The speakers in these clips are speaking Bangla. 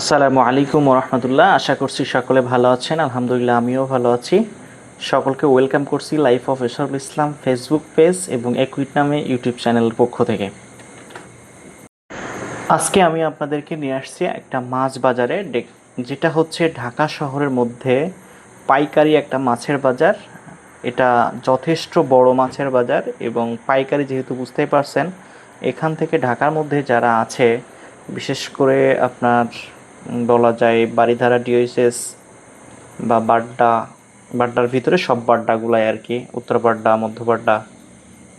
আসসালামু আলাইকুম রহমতুল্লাহ আশা করছি সকলে ভালো আছেন। আলহামদুলিল্লাহ, আমিও ভালো আছি। সকলকে ওয়েলকাম করছি life of Eshrul Islam Facebook page এবং একুইট নামে ইউটিউব চ্যানেলের পক্ষ থেকে। আজকে আমি আপনাদেরকে নিয়ে আসছি একটা মাছ বাজারে। যেটা হচ্ছে ঢাকা শহরের মধ্যে পাইকারি একটা মাছের বাজার। এটা যথেষ্ট বড় মাছের বাজার এবং পাইকারি যেহেতু বুঝতেই পারছেন, এখান থেকে ঢাকার মধ্যে যারা আছে, বিশেষ করে আপনার বলা যায় বাড়িধারা ডিওএসএস বা বাড্ডা, বাড্ডার ভিতরে সব বাড্ডাগুলাই আর কি, উত্তর বাড্ডা, মধ্য বাড্ডা,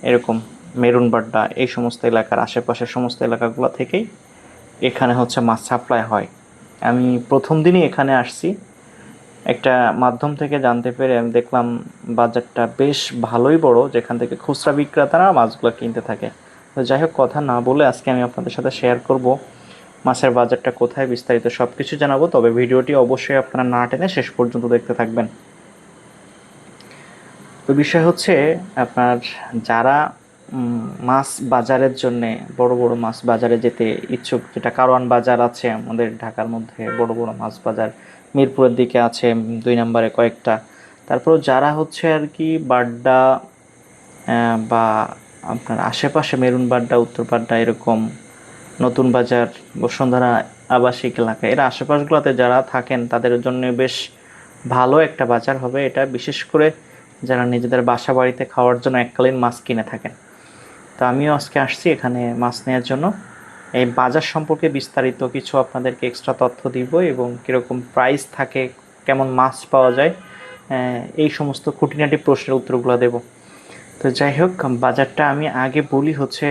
এরকম মেরুন বাড্ডা, এই সমস্ত এলাকার আশেপাশের সমস্ত এলাকাগুলো থেকেই এখানে হচ্ছে মাছ সাপ্লাই হয়। আমি প্রথম দিনই এখানে আসছি। একটা মাধ্যম থেকে জানতে পেরে আমি দেখলাম বাজারটা বেশ ভালোই বড়, যেখান থেকে খুচরা বিক্রেতারা মাছগুলো কিনতে থাকে। তো যাই হোক, কথা না বলে আজকে আমি আপনাদের সাথে শেয়ার করব। মাছের বাজারটা কোথায় বিস্তারিত সব কিছু জানাব, তবে ভিডিওটি অবশ্যই আপনারা না টেনে শেষ পর্যন্ত দেখতে থাকবেন। তো বিষয় হচ্ছে, আপনার যারা মাছ বাজারের জন্যে, বড় বড় মাছ বাজারে যেতে ইচ্ছুক, যেটা কারওয়ান বাজার আছে আমাদের ঢাকার মধ্যে, বড় বড় মাছ বাজার, মিরপুরের দিকে আছে, দুই নম্বরে কয়েকটা। তারপর যারা হচ্ছে আর কি বাড্ডা বা আপনার আশেপাশে মেরুন বাড্ডা, উত্তর বাড্ডা এরকম নতুন বাজার, বসুন্ধরা আবাসিক এলাকা, এর আশেপাশগুলোতে যারা থাকেন, তাদের জন্য বেশ ভালো একটা বাজার হবে এটা। বিশেষ করে যারা নিজেদের বাসা বাড়িতে খাওয়ার জন্য এককালীন মাছ কিনে থাকেন। তো আমিও আজকে আসছি এখানে মাছ নেওয়ার জন্য। এই বাজার সম্পর্কে বিস্তারিত কিছু আপনাদেরকে এক্সট্রা তথ্য দিব এবং কীরকম প্রাইস থাকে, কেমন মাছ পাওয়া যায় এই সমস্ত খুঁটিনাটি প্রশ্নের উত্তরগুলো দেব। তো যাই হোক, বাজারটা আমি আগে বলি হচ্ছে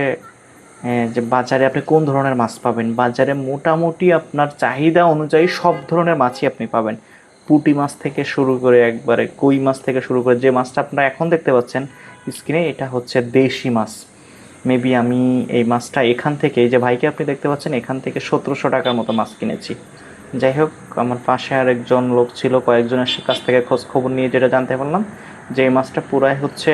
যে বাজারে আপনি কোন ধরনের মাছ পাবেন? বাজারে মোটামুটি আপনার চাহিদা অনুযায়ী সব ধরনের মাছই আপনি পাবেন। পুঁটি মাছ থেকে শুরু করে একবারে কই মাছ থেকে শুরু করে যে মাছটা আপনারা এখন দেখতে পাচ্ছেন স্ক্রিনে, এটা হচ্ছে দেশি মাছ। মেবি আমি এই মাছটা এখান থেকে যে ভাইকে আপনি দেখতে পাচ্ছেন, এখান থেকে সতেরোশো টাকার মতো মাছ কিনেছি। যাই হোক, আমার পাশে আর একজন লোক ছিল, কয়েকজনের কাছ থেকে খোঁজ খবর নিয়ে যেটা জানতে পারলাম যে এই মাছটা পুরাই হচ্ছে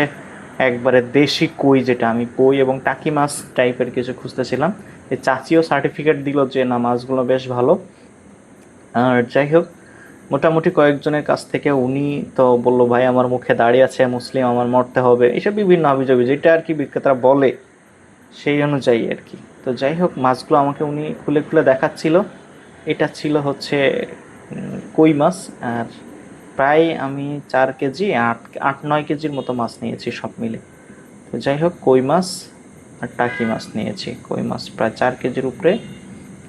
একবারে দেশি কই যেটা আমি কই এবং টাকি মাছ টাইপের কিছু খুঁজতেছিলাম। এই চাচিও সার্টিফিকেট দিল যে, না, মাছগুলো বেশ ভালো। আর যাই হোক, মোটামুটি কয়েকজনের কাছ থেকে উনি তো বলল, ভাই, আমার মুখে দাঁড়িয়ে আছে, মুসলিম, আমার মরতে হবে। এসব বিভিন্ন অভিযোগ, যেটা আর কি বিক্রেতারা বলে সেই অনুযায়ী আর কি। তো যাই হোক, মাছগুলো আমাকে উনি খুলে খুলে দেখাচ্ছিল। এটা ছিল হচ্ছে কই মাছ আর প্রায় আমি চার কেজি, আট আট, নয় কেজির মতো মাছ নিয়েছি সব মিলে। তো যাই হোক, কই মাছ আর টাকি মাছ নিয়েছি। কই মাছ প্রায় চার কেজির উপরে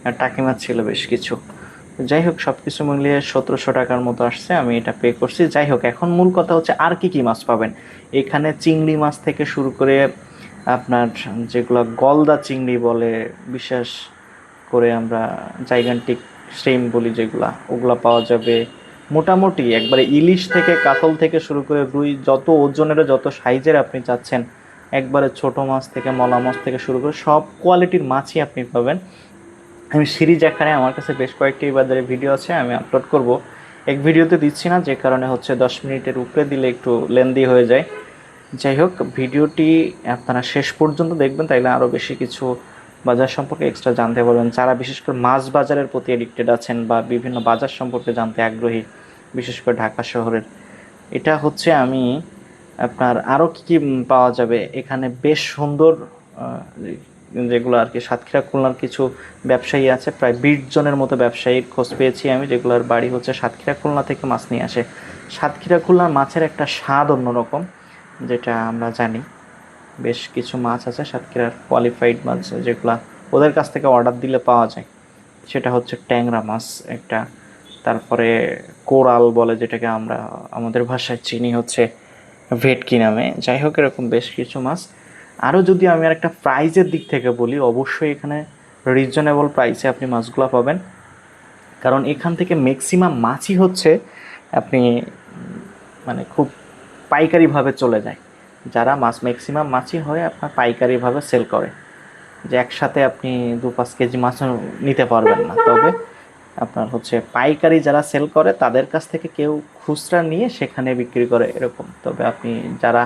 আর টাকি মাছ ছিল বেশ কিছু। যাই হোক সব কিছু মিলিয়ে সতেরোশো টাকার মতো আসছে, আমি এটা পে করছি। যাই হোক, এখন মূল কথা হচ্ছে আর কি কি মাছ পাবেন? এখানে চিংড়ি মাছ থেকে শুরু করে আপনার যেগুলো গলদা চিংড়ি বলে, বিশেষ করে আমরা জাইগান্টিক শ্রেম বলি যেগুলা, ওগুলা পাওয়া যাবে। মোটামুটি একবারে ইলিশ থেকে কাতল থেকে শুরু করে রুই, যত ওজনের যত সাইজের আপনি চাচ্ছেন, একবারে ছোট মাছ থেকে মলা মাছ থেকে শুরু করে সব কোয়ালিটির মাছই আপনি পাবেন। আমি সিরিজ এখানে আমার কাছে বেশ কয়েকটি বাজারে ভিডিও আছে, আমি আপলোড করব। এক ভিডিওতে দিচ্ছি না, যে কারণে হচ্ছে দশ মিনিটের উপরে দিলে একটু লেন্দি হয়ে যায়। যাই হোক, ভিডিওটি আপনারা শেষ পর্যন্ত দেখবেন, তাইলে আরও বেশি কিছু বাজার সম্পর্কে এক্সট্রা জানতে পারবেন। যারা বিশেষ করে মাছ বাজারের প্রতি এডিক্টেড আছেন বা বিভিন্ন বাজার সম্পর্কে জানতে আগ্রহী বিশেষ করে ঢাকা শহরের। এটা হচ্ছে আমি আপনার আরও কী কী পাওয়া যাবে? এখানে বেশ সুন্দর যেগুলো আর কি, সাতক্ষীরা খুলনার কিছু ব্যবসায়ী আছে, প্রায় বিশ জনের মতো ব্যবসায়ীর খোঁজ পেয়েছি আমি, যেগুলোর বাড়ি হচ্ছে সাতক্ষীরা খুলনা থেকে মাছ নিয়ে আসে। সাতক্ষীরা খুলনার মাছের একটা স্বাদ অন্যরকম, যেটা আমরা জানি। বেশ কিছু মাছ আছে, সাতক্ষীরার কোয়ালিফাইড মাছ যেগুলো ওদের কাছ থেকে অর্ডার দিলে পাওয়া যায়। সেটা হচ্ছে ট্যাংরা মাছ, একটা তারপরে কোরাল বলে যেটাকে আমরা আমাদের ভাষায় চিনি হচ্ছে ভেটকি নামে। যাই হোক, এরকম বেশ কিছু মাছ। আরও যদি আমি আর একটা প্রাইজের দিক থেকে বলি, অবশ্যই এখানে রিজনেবল প্রাইসে আপনি মাছগুলো পাবেন। কারণ এখান থেকে ম্যাক্সিমাম মাছই হচ্ছে আপনি মানে খুব পাইকারিভাবে চলে যায়। যারা মাছ ম্যাক্সিমাম মাছই হয়, আপনার পাইকারিভাবে সেল করে। যে একসাথে আপনি দু পাঁচ কেজি মাছও নিতে পারবেন না। তবে আপনার হচ্ছে পাইকারি যারা সেল করে, তাদের কাছ থেকে কেউ খুচরা নিয়ে সেখানে বিক্রি করে এরকম। তবে আপনি যারা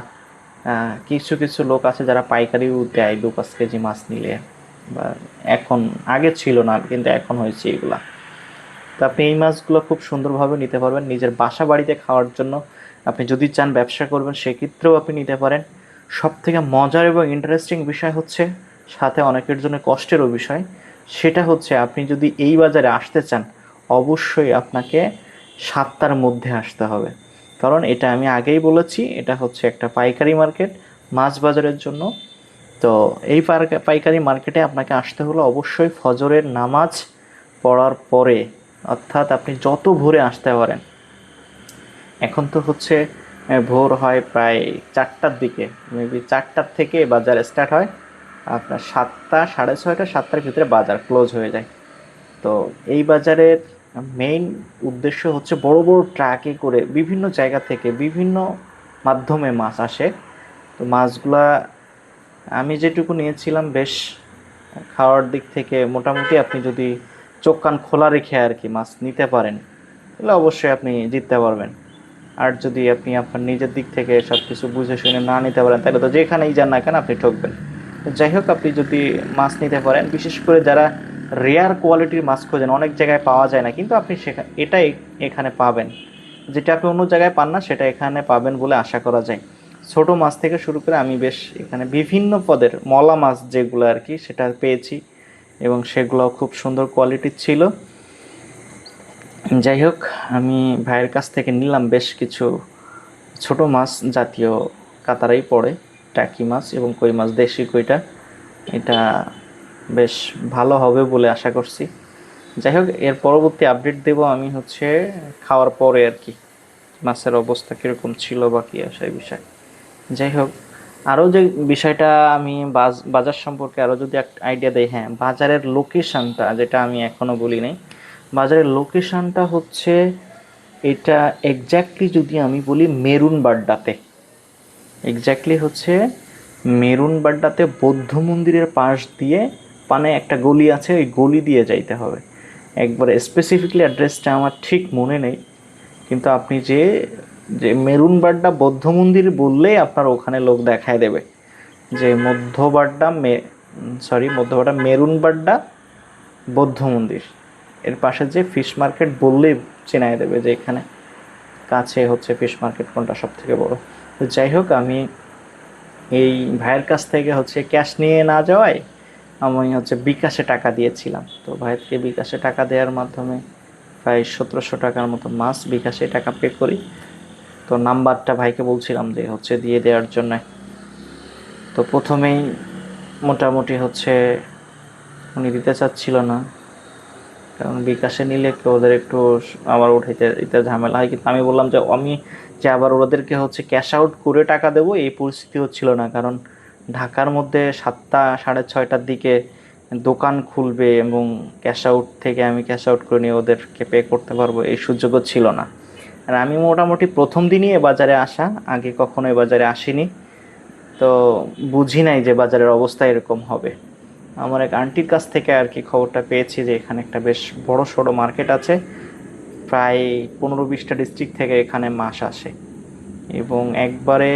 কিছু কিছু লোক আছে যারা পাইকারিও দেয়, দু পাঁচ কেজি মাছ নিলে, বা এখন, আগে ছিল না, কিন্তু এখন হয়েছে এগুলা। তো আপনি এই মাছগুলো খুব সুন্দরভাবে নিতে পারবেন। নিজের বাসা বাড়িতে খাওয়ার জন্য আপনি যদি চান ব্যবসা করবেন, সেক্ষেত্রেও আপনি নিতে পারেন। সব থেকে মজার এবং ইন্টারেস্টিং বিষয় হচ্ছে, সাথে অনেকের জন্য কষ্টেরও বিষয় সেটা হচ্ছে আপনি যদি এই বাজারে আসতে চান, অবশ্যই আপনাকে সাতটার মধ্যে আসতে হবে। কারণ এটা আমি আগেই বলেছি, এটা হচ্ছে একটা পাইকারি মার্কেট, মাছ বাজারের জন্য। তো এই পাইকারি মার্কেটে আপনাকে আসতে হলে অবশ্যই ফজরের নামাজ পড়ার পরে, অর্থাৎ আপনি যত ভোরে আসতে পারেন। এখন তো হচ্ছে ভোর হয় প্রায় চারটার দিকে মেবি চারটার থেকে বাজার স্টার্ট হয়। আপনার সাতটা, সাড়ে ছয়টা, সাতটার ভিতরে বাজার ক্লোজ হয়ে যায়। তো এই বাজারের মেইন উদ্দেশ্য হচ্ছে বড় বড় ট্রাকে করে বিভিন্ন জায়গা থেকে বিভিন্ন মাধ্যমে মাছ আসে। তো মাছগুলা আমি যেটুকু নিয়েছিলাম, বেশ খাওয়ার দিক থেকে মোটামুটি আপনি যদি চোখ কান খোলা রেখে আর কি মাছ নিতে পারেন, তাহলে অবশ্যই আপনি জিততে পারবেন। আর যদি আপনি আপনার নিজের দিক থেকে সব কিছু বুঝে শুনে না নিতে পারেন, তাহলে তো যেখানেই যান না কেন আপনি ঠকবেন। যাই হোক, আপনি যদি মাছ নিতে পারেন, বিশেষ করে যারা রেয়ার কোয়ালিটির মাছ খোঁজেন, অনেক জায়গায় পাওয়া যায় না, কিন্তু আপনি সেখানে এটাই এখানে পাবেন। যেটা আপনি অন্য জায়গায় পান না, সেটা এখানে পাবেন বলে আশা করা যায়। ছোট মাছ থেকে শুরু করে আমি বেশ এখানে বিভিন্ন পদের মলা মাছ যেগুলো আর কি, সেটা পেয়েছি এবং সেগুলো খুব সুন্দর কোয়ালিটির ছিল। যাই হোক, আমি ভাইয়ের কাছ থেকে নিলাম বেশ কিছু ছোট মাছ জাতীয় কাতারাই পড়ে। টাকি মাছ এবং কই মাছ, দেশি কইটা। এটা বেশ ভালো হবে বলে আশা করছি। যাই হোক, এর পরবর্তী আপডেট দেব আমি হচ্ছে খাওয়ার পরে আর কি, মাছের অবস্থা কীরকম ছিল বা কী সেই বিষয়। যাই হোক আরও যে বিষয়টা আমি বাজ, বাজার সম্পর্কে আরও যদি একটা আইডিয়া দেই হ্যাঁ বাজারের লোকেশানটা যেটা আমি এখনও বলি নাই, বাজারের লোকেশানটা হচ্ছে এটা এক্স্যাক্টলি যদি আমি বলি মেরুন বাড্ডাতে। এক্স্যাক্টলি হচ্ছে মেরুন বাড্ডাতে বৌদ্ধ মন্দিরের পাশ দিয়ে পানে একটা গলি আছে, ওই গলি দিয়ে যাইতে হবে। একবারে স্পেসিফিকলি অ্যাড্রেসটা আমার ঠিক মনে নেই, কিন্তু আপনি যে যে মেরুন বাড্ডা বৌদ্ধ মন্দির বললেই আপনার ওখানে লোক দেখায় দেবে। যে মধ্যবাড্ডা মে সরি মধ্যবাড্ডা মেরুন বাড্ডা বৌদ্ধ মন্দির। এর পাশে যে ফিশ মার্কেট বললেই চেনায় দেবে যে এখানে কাছে হচ্ছে ফিশ মার্কেট কোনটা সব থেকে বড়। তো যাই হোক আমি এই ভাইয়ের কাছ থেকে হচ্ছে ক্যাশ নিয়ে না যাওয়ায় আমি হচ্ছে বিকাশে টাকা দিয়েছিলাম। তো ভাইকে বিকাশে টাকা দেওয়ার মাধ্যমে প্রায় সতেরোশো টাকার মতো মাস বিকাশে টাকা পে করি। তো নাম্বারটা ভাইকে বলছিলাম যে হচ্ছে দিয়ে দেওয়ার জন্য। তো প্রথমেই মোটামুটি হচ্ছে উনি দিতে চাচ্ছিল না। কারণ বিকাশে নিলে কেউ ওদের একটু আবার উঠাইতে দিতে ঝামেলা হয়? কিন্তু আমি বললাম যে, আমি যে আবার ওদেরকে হচ্ছে ক্যাশ আউট করে টাকা দেবো, এই পরিস্থিতি হচ্ছিল না। কারণ ঢাকার মধ্যে সাতটা, সাড়ে ছয়টার দিকে দোকান খুলবে এবং ক্যাশ আউট থেকে আমি ক্যাশ আউট করে নিয়ে ওদেরকে পে করতে পারব, এই সুযোগও ছিল না। আর আমি মোটামুটি প্রথম দিনই এ বাজারে আসা, আগে কখনো এ বাজারে আসিনি। তো বুঝি নাই যে বাজারের অবস্থা এরকম হবে। আমার এক আন্টির কাছ থেকে আর কি খবরটা পেয়েছি যে এখানে একটা বেশ বড় সড়ো মার্কেট আছে। প্রায় পনেরো বিশটা ডিস্ট্রিক্ট থেকে এখানে মাছ আসে। এবং একবারে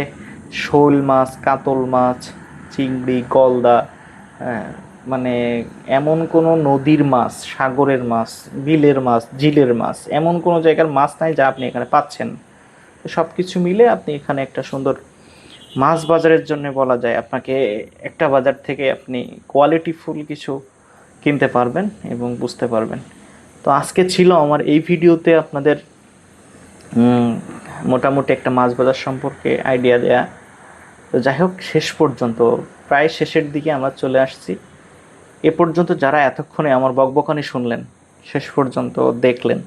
শোল মাছ কাতল মাছ চিংড়ি গলদা হ্যাঁ, মানে এমন কোনো নদীর মাছ সাগরের মাছ বিলের মাছ ঝিলের মাছ এমন কোনো জায়গার মাছ নাই যা আপনি এখানে পাচ্ছেন। সব কিছু মিলে আপনি এখানে একটা সুন্দর মাছ বাজারের জন্য বলা যায় আপনাকে একটা বাজার থেকে আপনি কোয়ালিটি ফুল কিছু কিনতে পারবেন এবং বুঝতে পারবেন। তো আজকে ছিল আমার এই ভিডিওতে আপনাদের মোটামুটি একটা মাছ বাজার সম্পর্কে আইডিয়া দেয়া। তো যাই হোক, শেষ পর্যন্ত, প্রায় শেষের দিকে আমরা চলে আসছি। এ পর্যন্ত যারা এতক্ষণে আমার বকবকানি শুনলেন, শেষ পর্যন্ত দেখলেন,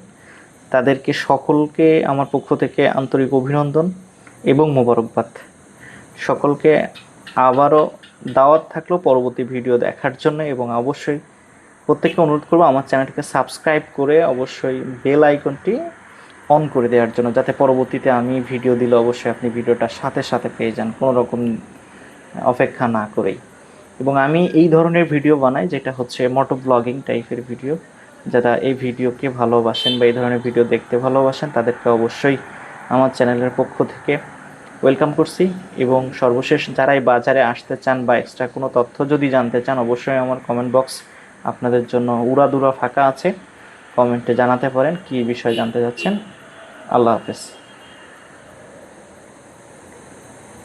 তাদেরকে সকলকে আমার পক্ষ থেকে আন্তরিক অভিনন্দন এবং মোবারকবাদ। সকলকে আবারও দাওয়াত থাকল পরবর্তী ভিডিও দেখার জন্য এবং অবশ্যই প্রত্যেককে অনুরোধ করব আমার চ্যানেলটিকে সাবস্ক্রাইব করে অবশ্যই বেল আইকনটি অন করে দেওয়ার জন্য, যাতে পরবর্তীতে আমি ভিডিও দিলে অবশ্যই আপনি ভিডিওটা সাথে সাথে পেয়ে যান, কোনো রকম অপেক্ষা না করেই। এবং আমি এই ধরনের ভিডিও বানাই, যেটা হচ্ছে মোটো ব্লগিং টাইপের ভিডিও। যারা এই ভিডিওকে ভালোবাসেন বা এই ধরনের ভিডিও দেখতে ভালোবাসেন, তাদেরকে অবশ্যই আমার চ্যানেলের পক্ষ থেকে ওয়েলকাম করছি এবং সর্বশেষ যারাই বাজারে আসতে চান বা এক্সট্রা কোনো তথ্য যদি জানতে চান, অবশ্যই আমার কমেন্ট বক্স আপনাদের জন্য উড়াদুরা ফাঁকা আছে। কমেন্টে জানাতে পারেন কি বিষয় জানতে চাচ্ছেন। আল্লাহ হাফেজ।